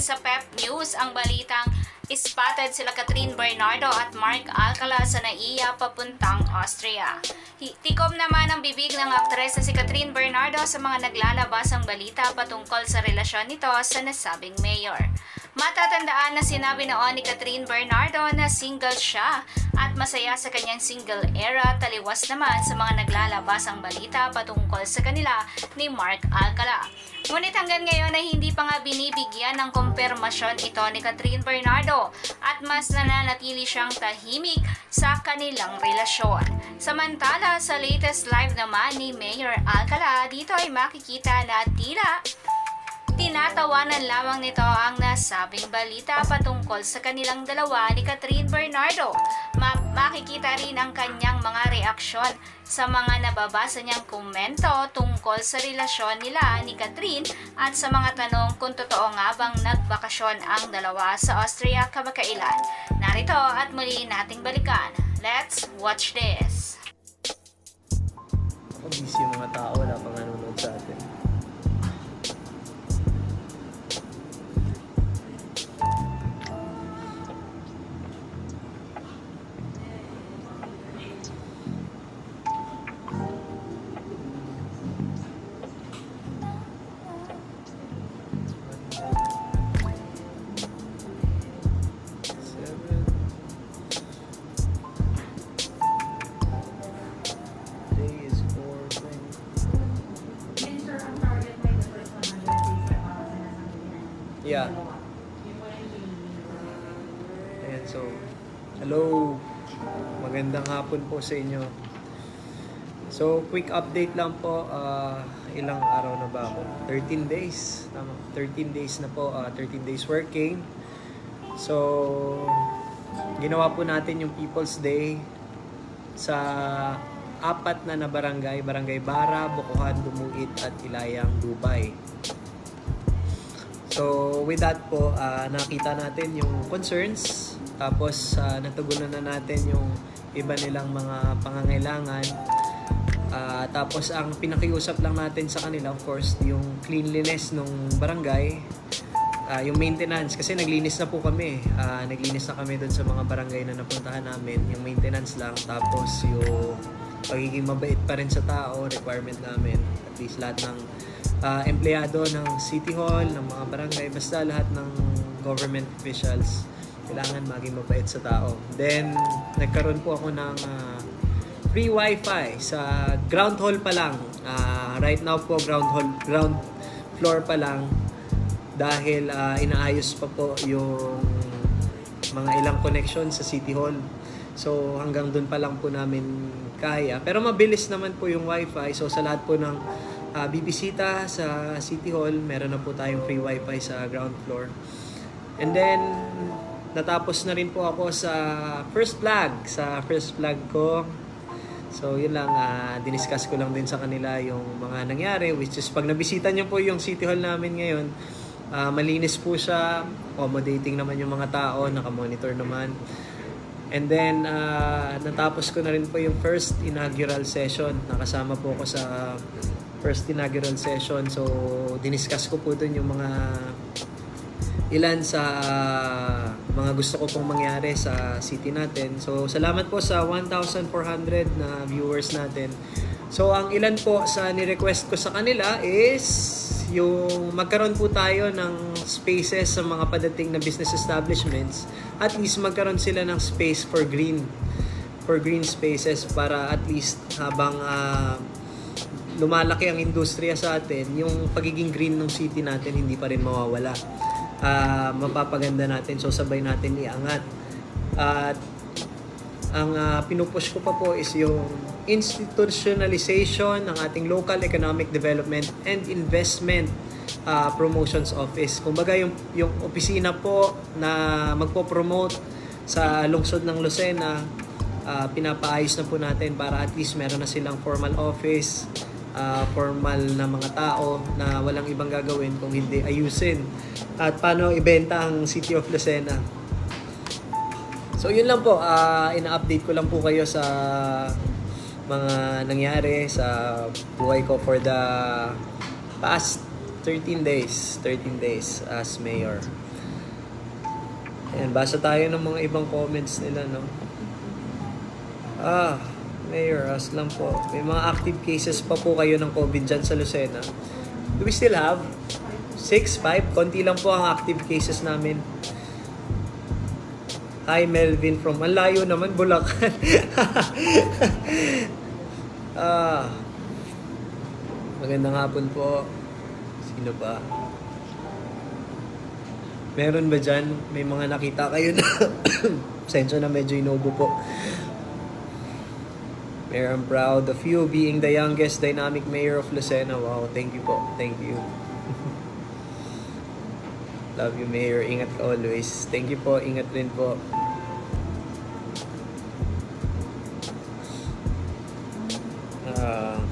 Rin sa Pep News ang balitang spotted sila Catherine Bernardo at Mark Alcala sa NAIA papuntang Austria. Tikom naman ang bibig ng aktres na si Catherine Bernardo sa mga naglalabasang balita patungkol sa relasyon nito sa nasabing mayor. Matatandaan na sinabi noon ni Catherine Bernardo na single siya at masaya sa kanyang single era taliwas naman sa mga naglalabasang balita patungkol sa kanila ni Mark Alcala. Ngunit hanggang ngayon ay hindi pa nga binibigyan ng kumpirmasyon ito ni Catherine Bernardo at mas nananatili siyang tahimik sa kanilang relasyon. Samantala sa latest live naman ni Mayor Alcala, dito ay makikita na tila Tinatawanan lamang nito ang nasabing balita patungkol sa kanilang dalawa ni Catherine Bernardo. Ma- makikita rin ang kanyang mga reaksyon sa mga nababasa niyang komento tungkol sa relasyon nila ni Catherine at sa mga tanong kung totoo nga bang nagbakasyon ang dalawa sa Austria kamakailan. Narito at muli nating balikan. Let's watch this! Busy mga tao, wala pang nanonood Yeah. Ayan, so, hello. Magandang hapon po sa inyo. So, quick update lang po. ah, ilang araw na ba ako? 13 days. Tama. 13 days na po. ah, 13 days working. So, ginawa po natin yung People's Day sa apat na na barangay. Barangay Bara, Bukuhan, Dumuit, at Ilayang, Dubai. So, with that po, ah, nakita natin yung concerns. Tapos, uh, natugunan na natin yung iba nilang mga pangangailangan. Ah, tapos, ang pinakiusap lang natin sa kanila, of course, yung cleanliness ng barangay. Ah, yung maintenance, kasi naglinis na po kami. Ah, naglinis na kami doon sa mga barangay na napuntahan namin. Yung maintenance lang. Tapos, yung pagiging mabait pa rin sa tao, requirement namin. At least lahat ng ah, empleyado ng City Hall, ng mga barangay, basta lahat ng government officials, kailangan maging mabait sa tao. Then, nagkaroon po ako ng ah, free wifi sa ground hall pa lang. Ah, right now po, ground hall, ground floor pa lang dahil ah, inaayos pa po yung mga ilang connection sa City Hall. So hanggang doon pa lang po namin kaya. Pero mabilis naman po yung wifi. So sa lahat po ng ah, bibisita sa City Hall, meron na po tayong free wifi sa ground floor. And then, natapos na rin po ako sa first vlog. Sa first vlog ko, So yun lang, ah, diniscuss ko lang din sa kanila yung mga nangyari which is pag nabisita niyo po yung City Hall namin ngayon, ah, malinis po siya, accommodating naman yung mga tao, nakamonitor naman. And then, ah, natapos ko na rin po yung first inaugural session. Nakasama po ako sa first inaugural session. So, diniscuss ko po dun yung mga ilan sa mga gusto ko pong mangyari sa city natin. So, salamat po sa 1,400 na viewers natin. So, ang ilan po sa ni-request ko sa kanila is yung magkaroon po tayo ng spaces sa mga padating na business establishments. At least magkaroon sila ng space for green for green spaces para at least habang ah, lumalaki ang industriya sa atin, yung pagiging green ng city natin hindi pa rin mawawala. Ah, mapapaganda natin, so sabay natin iangat. At ang ah, pinupush ko pa po is yung institutionalization ng ating local economic development and investment ah, promotions office. Kumbaga yung yung opisina po na magpo-promote sa lungsod ng Lucena, ah, pinapaayos na po natin para at least meron na silang formal office, ah, formal na mga tao na walang ibang gagawin kung hindi ayusin. At paano ibenta ang City of Lucena. So yun lang po, ah, ina-update ko lang po kayo sa mga nangyari sa buhay ko for the past 13 days. 13 days as mayor. Ayan, basa tayo ng mga ibang comments nila, no? Ah, Mayor, as lang po. May mga active cases pa po kayo ng COVID dyan sa Lucena. Do we still have? 6, 5? Konti lang po ang active cases namin. Hi, Melvin from... Ang layo naman, Bulacan. ah, magandang hapon po. Sino ba? Meron ba dyan? May mga nakita kayo na... Sensyo na medyo inubo po. Mayor, I'm proud of you being the youngest dynamic mayor of Lucena. Wow, thank you po. Thank you. Love you, Mayor. Ingat ka always. Thank you po. Ingat rin po. Ah...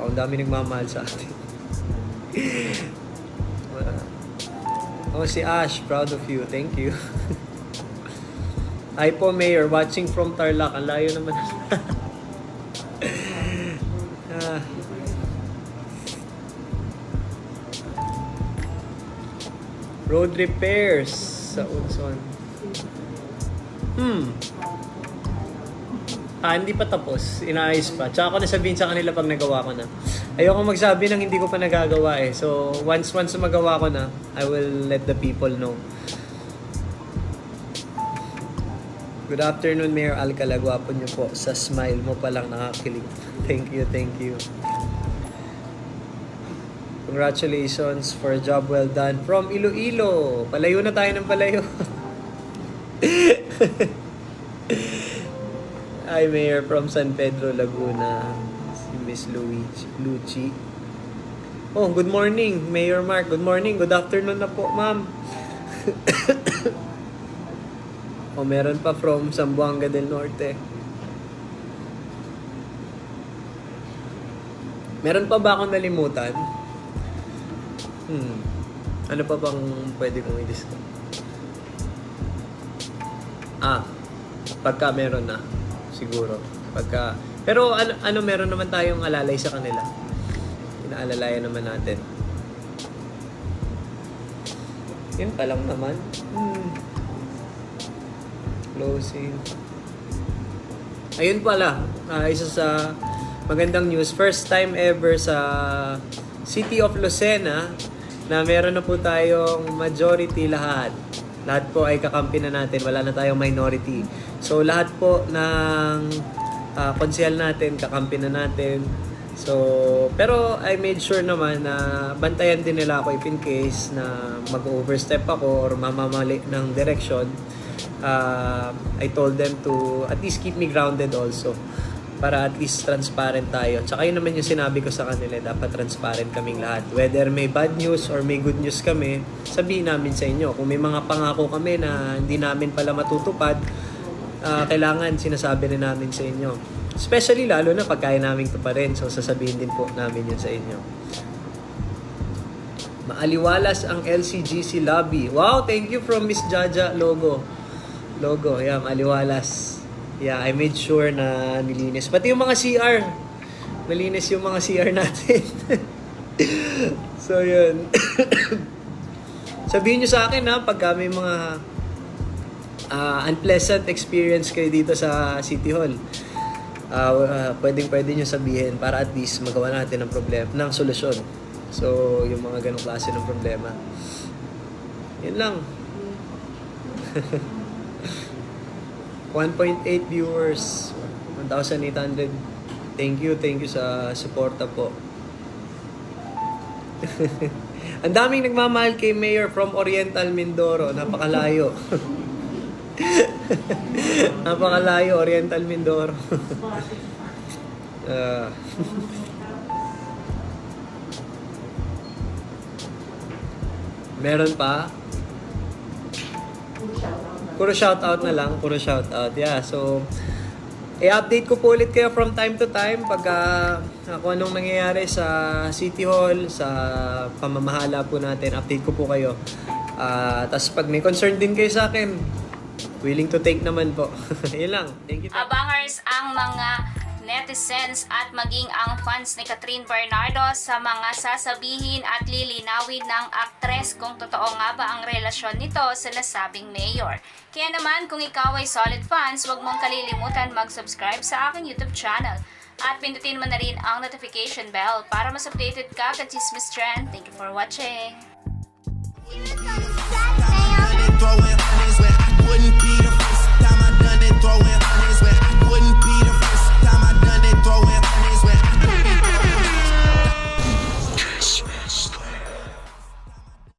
oh, ang dami nagmamahal sa atin. Ah. oh, si Ash, proud of you. Thank you. Hi po, Mayor. Watching from Tarlac. Ang layo naman. ah. Road repairs sa Unson. Hmm. Ah, hindi pa tapos. Inaayos pa. Tsaka ako nasabihin sa kanila pag nagawa ko na. Ayoko magsabi ng hindi ko pa nagagawa eh. So, once once magawa ko na, I will let the people know. Good afternoon, Mayor Alcala. Gwapo niyo po. Sa smile mo pa lang nakakilig. Thank you, thank you. Congratulations for a job well done from Iloilo. Palayo na tayo ng palayo. Hi, Mayor from San Pedro, Laguna. Si Miss Luigi. Luci. Oh, good morning, Mayor Mark. Good morning. Good afternoon na po, ma'am. O meron pa from Zamboanga del Norte. Meron pa ba akong nalimutan? Hmm. Ano pa bang pwede kong i-discuss? Ah, pagka meron na. Siguro. Pagka... Pero ano, ano meron naman tayong alalay sa kanila. Inaalalayan naman natin. Yun pa lang naman. Hmm. Closing. Ayun pala, ah, isa sa magandang news. First time ever sa City of Lucena na meron na po tayong majority lahat. Lahat po ay kakampi na natin. Wala na tayong minority. So, lahat po ng uh, natin, kakampi na natin. So, pero I made sure naman na bantayan din nila ako if in case na mag-overstep ako or mamamali ng direction uh, I told them to at least keep me grounded also para at least transparent tayo. Tsaka yun naman yung sinabi ko sa kanila, dapat transparent kaming lahat. Whether may bad news or may good news kami, sabihin namin sa inyo. Kung may mga pangako kami na hindi namin pala matutupad, uh, kailangan sinasabi rin namin sa inyo. Especially lalo na pag kaya namin to pa rin. So sasabihin din po namin yun sa inyo. Maaliwalas ang LCGC lobby. Wow, thank you from Miss Jaja logo logo. Yeah, maliwalas. Yeah, I made sure na nilinis. Pati yung mga CR. Malinis yung mga CR natin. so, yun. Sabihin nyo sa akin ha, pagka may mga uh, unpleasant experience kayo dito sa City Hall. Uh, uh, pwedeng pwede nyo sabihin para at least magawa natin ng problem, ng solusyon. So, yung mga ganong klase ng problema. Yun lang. 1.8 viewers, 1,800. Thank you, thank you sa suporta po. Ang daming nagmamahal kay Mayor from Oriental Mindoro. Napakalayo. Napakalayo, Oriental Mindoro. Ah. Meron pa? Puro shoutout na lang, puro shoutout. Yeah, so i-update ko po ulit kayo from time to time pag uh, kung anong nangyayari sa City Hall, sa pamamahala po natin. Update ko po kayo. Uh, Tapos pag may concern din kayo sa akin, willing to take naman po. Yun lang. Thank you. Abangers ang mga netizens at maging ang fans ni Catherine Bernardo sa mga sasabihin at lilinawin ng aktres kung totoo nga ba ang relasyon nito sa nasabing mayor. Kaya naman kung ikaw ay solid fans, huwag mong kalilimutan mag-subscribe sa aking YouTube channel. At pindutin mo na rin ang notification bell para mas updated ka sa Chismis Trend. Thank you for watching!